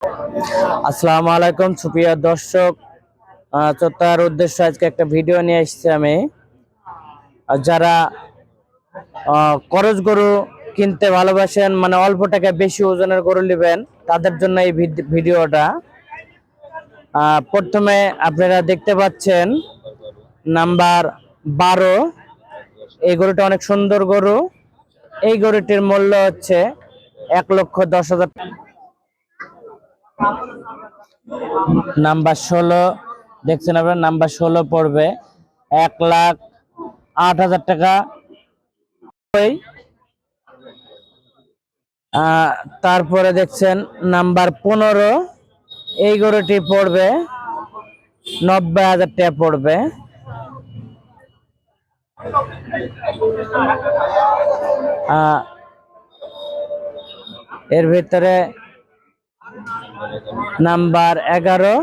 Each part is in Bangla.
আসসালামু আলাইকুম, সুপ্রিয় দর্শক। তার উদ্দেশ্য আজকে একটা ভিডিও নিয়ে এসেছি আমি। যারা করজ গরু কিনতে ভালোবাসেন মানে অল্প টাকা বেশি ওজনের গরু নেবেন, তাদের জন্য এই ভিড- ভিডিওটা। প্রথমে আপনারা দেখতে পাচ্ছেন নাম্বার বারো। এই গরুটা অনেক সুন্দর গরু। এই গরুটির মূল্য হচ্ছে এক লক্ষ দশ হাজার নাম্বার ষোলো, দেখছেন আপনার, নাম্বার ষোলো পড়বে এক লাখ আট হাজার টাকা। তারপরে দেখছেন নাম্বার পনেরো, এই গরুটি পড়বে নব্বই হাজার টাকা পড়বে। এর ভিতরে নাম্বার এগারো।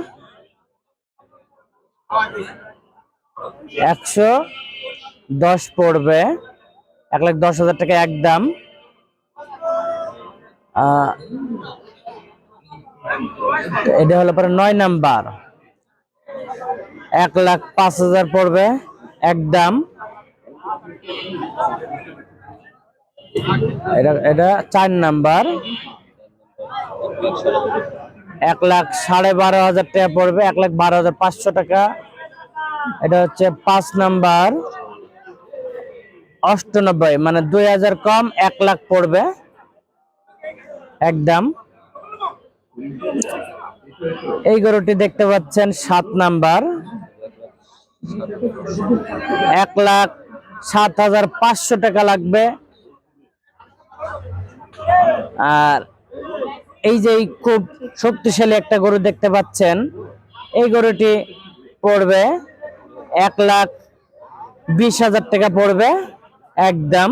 একশো দশ পড়বে। এক লাখ দশ হাজার টাকা একদম এটা হলো পরে নয় নাম্বার। এক লাখ পাঁচ হাজার পড়বে একদম এটা এটা চার নাম্বার। এক লাখ সাড়ে বারো হাজার টাকা পড়বে, এক লাখ বারো হাজার পাঁচশো টাকা। এটা হচ্ছে পাঁচ নাম্বার অষ্টানব্বই মানে দুই হাজার কম, এক লাখ পড়বে। একদম। এই গরুটি দেখতে পাচ্ছেন সাত নাম্বার। এক লাখ সাত হাজার পাঁচশো টাকা লাগবে। আর এই যে খুব শক্তিশালী একটা গরু দেখতে পাচ্ছেন। এই গরুটি পড়বে এক লাখ বিশ হাজার টাকা পড়বে, একদম।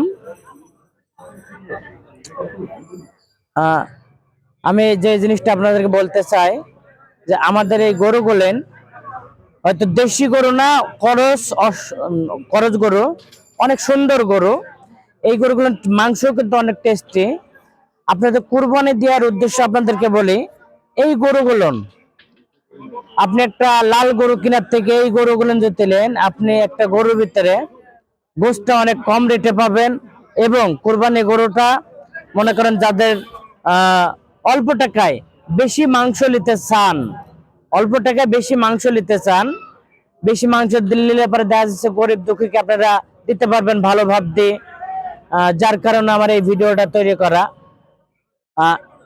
আমি যে জিনিসটা আপনাদেরকে বলতে চাই, যে আমাদের এই গরু গরুগুলেন হয়তো দেশি গরু না করস করজ গরু, অনেক সুন্দর গরু। এই গরুগুলোর মাংস কিন্তু অনেক টেস্টি আপনাদের কুরবানি দেওয়ার উদ্দেশ্য আপনাদেরকে বলি এই গরুগুলো, আপনি একটা লাল গরু কেনার থেকে এই গরুগুলো যদি নেন। আপনি একটা গরুর ভিতরে গোষ্ঠটা অনেক কম রেটে পাবেন এবং কোরবানি গরুটা, মনে করেন যাদের অল্প টাকায় বেশি মাংস নিতে চান, অল্প টাকায় বেশি মাংস নিতে চান, বেশি মাংস দিলে পরে দেখা যাচ্ছে গরিব দুঃখীকে আপনারা দিতে পারবেন ভালো ভাব দিয়ে যার কারণে আমার এই ভিডিওটা তৈরি করা।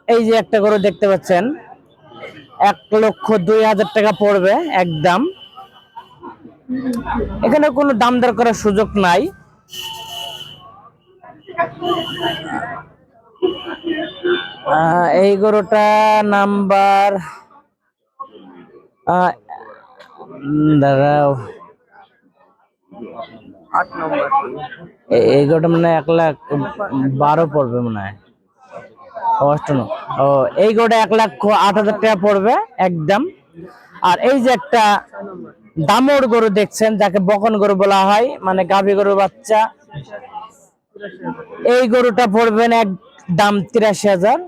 এই যে একটা গরু দেখতে পাচ্ছেন এক লক্ষ দুই হাজার টাকা পড়বে একদম। এখানে কোনো দাম দর করার সুযোগ নাই। এই গরুটা নাম্বার দাঁড়াও। এই গরুটা মানে এক লাখ বারো পড়বে মনে হয়। অষ্টান্ন। ও, এই গরুটা এক লাখ আট হাজার টাকা পড়বে, একদম। আর এই যে একটা দামর গরু দেখছেন, যাকে বকন গরু বলা হয় মানে গাভী গরুর বাচ্চা, এই গরুটা পড়বেন এক দাম তিরাশি হাজার।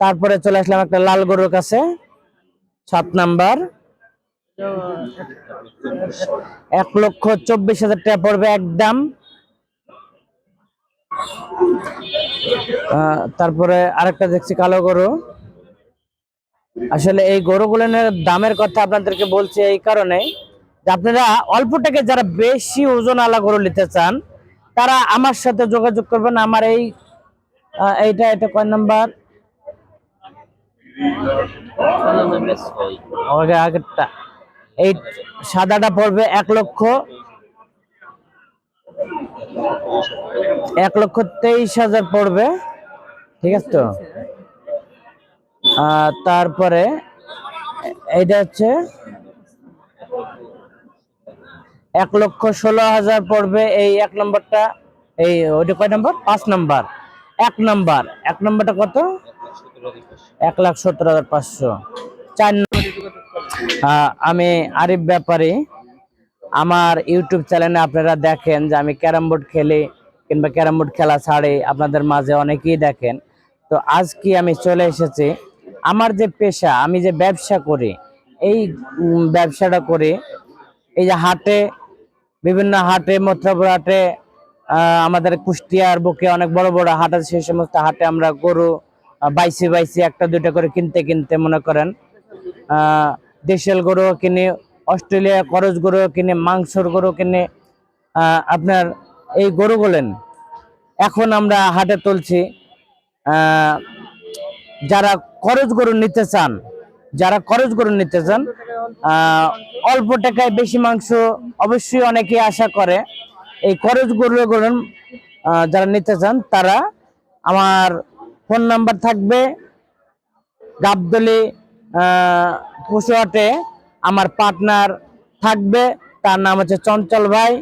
তারপরে চলে আসলাম একটা লাল গরুর কাছে, সাত নাম্বার। এক লক্ষ চব্বিশ হাজার টাকা পড়বে, একদম। তারপরে আরেকটা দেখছি কালো গরু। আসলে এই গরুগুলোর দামের কথা আপনাদেরকে বলছি এই কারণে যে আপনারা অল্প টাকা যারা বেশি ওজন আলা গরু নিতে চান তারা আমার সাথে যোগাযোগ করবেন। আমার এই এইটা এটা কয় নাম্বার? আগেরটা। এই সাদাটা পড়বে এক লক্ষ এক লক্ষ তেইশ হাজার পড়বে। ঠিক আছে তো? তারপরে এইটা হচ্ছে এক লক্ষ ষোলো হাজার পড়বে এই এক নম্বরটা। এই ওইটা কয় নম্বর? পাঁচ নম্বর। এক নম্বর। এক নম্বরটা কত? এক লাখ সত্তর হাজার পাঁচশো। চার আমি আরিফ ব্যাপারী আমার ইউটিউব চ্যানেলে আপনারা দেখেন যে আমি ক্যারাম বোর্ড খেলি কিংবা ক্যারাম বোর্ড খেলা ছাড়ে, আপনাদের মাঝে অনেকেই দেখেন। তো আজকে আমি চলে এসেছি। আমার যে পেশা, আমি যে ব্যবসা করি, এই ব্যবসাটা করে, এই যে হাটে, বিভিন্ন হাটে, মথুরাপুর হাটে আমাদের কুষ্টিয়ার বুকে অনেক বড় বড় হাট আছে, সেই সমস্ত হাটে আমরা গরু বাইসে বাইসে একটা দুইটা করে কিনতে কিনতে মনে করেন দেশাল গরু কিনে অস্ট্রেলিয়া করজ গরু কিনে, মাংসর গরু কিনে আপনার এই গরু বলেন এখন আমরা হাটে তুলছি যারা করজ গরু নিতে চান, যারা করজ গরু নিতে চান অল্প টাকায় বেশি মাংস অবশ্যই অনেকে আশা করে, এই করজ গরু গরু যারা নিতে চান, তারা আমার ফোন নাম্বার থাকবে গাবদলি পশুহাটে আমার পার্টনার থাকবে, তার নাম হচ্ছে চঞ্চল ভাই।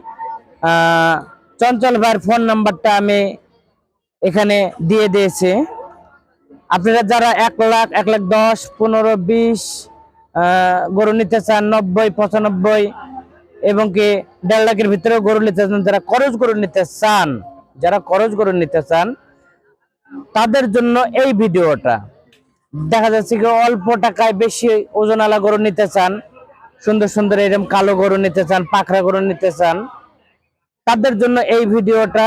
চঞ্চল ভাইয়ের ফোন নাম্বারটা আমি এখানে দিয়ে দিয়েছি। আপনারা যারা এক লাখ এক লাখ দশ, পনেরো, বিশ গরু নিতে চান, নব্বই, পঁচানব্বই, এবং কি দেড় লাখের ভিতরেও গরু নিতে চান, যারা খরচ গরু নিতে চান, যারা খরচ গরু নিতে চান, তাদের জন্য এই ভিডিওটা। দেখা যাচ্ছে কি অল্প টাকায় বেশি ওজন আলা গরু নিতে চান। সুন্দর সুন্দর এরকম কালো গরু নিতে চান পাখরা গরু নিতে চান। তাদের জন্য এই ভিডিওটা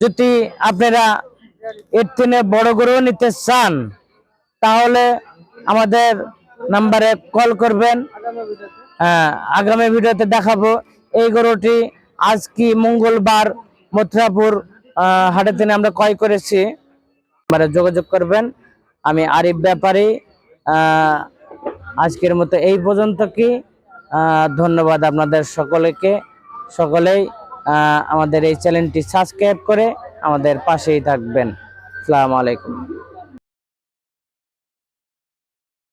যদি আপনারা এর থেকে বড় গরু নিতে চান তাহলে আমাদের নাম্বারে কল করবেন। হ্যাঁ, আগামী ভিডিওতে দেখাবো। এই গরুটি আজ কি মঙ্গলবার মথুরাপুর হাটের দিনে আমরা ক্রয় করেছি। নাম্বারে যোগাযোগ করবেন। আমি আরিফ ব্যাপারী আজকের মতো এই পর্যন্ত কি। ধন্যবাদ আপনাদের সকলকে, সকলেই আমাদের এই চ্যানেলটি সাবস্ক্রাইব করে আমাদের পাশেই থাকবেন। আসসালামু আলাইকুম।